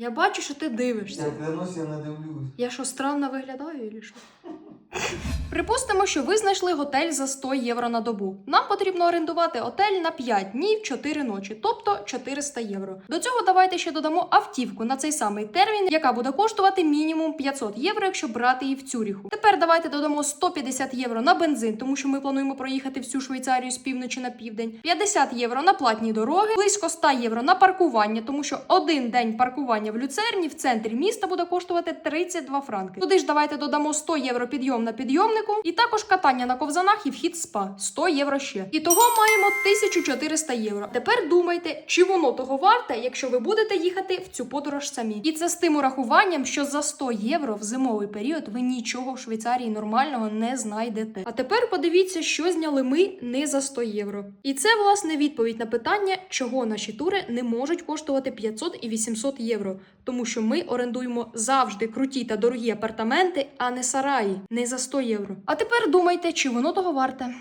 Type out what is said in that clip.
Я бачу, що ти дивишся. Я клянусь, я не дивлюсь. Я що странно виглядаю, чи що? Припустимо, що ви знайшли готель за 100 євро на добу. Нам потрібно орендувати готель на 5 днів 4 ночі, тобто 400 євро. До цього давайте ще додамо автівку на цей самий термін, яка буде коштувати мінімум 500 євро, якщо брати її в Цюріху. Тепер давайте додамо 150 євро на бензин, тому що ми плануємо проїхати всю Швейцарію з півночі на південь, 50 євро на платні дороги, близько 100 євро на паркування, тому що один день паркування в люцерні в центрі міста буде коштувати 32 франки. Туди ж давайте додамо 100 євро підйом на підйомнику, і також катання на ковзанах і вхід спа 100 євро ще. І того маємо 1400 євро. Тепер думайте, чи воно того варте, якщо ви будете їхати в цю подорож самі. І це з тим урахуванням, що за 100 євро в зимовий період ви нічого в Швейцарії нормального не знайдете. А тепер подивіться, що зняли ми не за 100 євро. І це власне відповідь на питання, чого наші тури не можуть коштувати 500 і 800 євро, тому що ми орендуємо завжди круті та дорогі апартаменти, а не сараї, не за 100 А тепер думайте, чи воно того варте.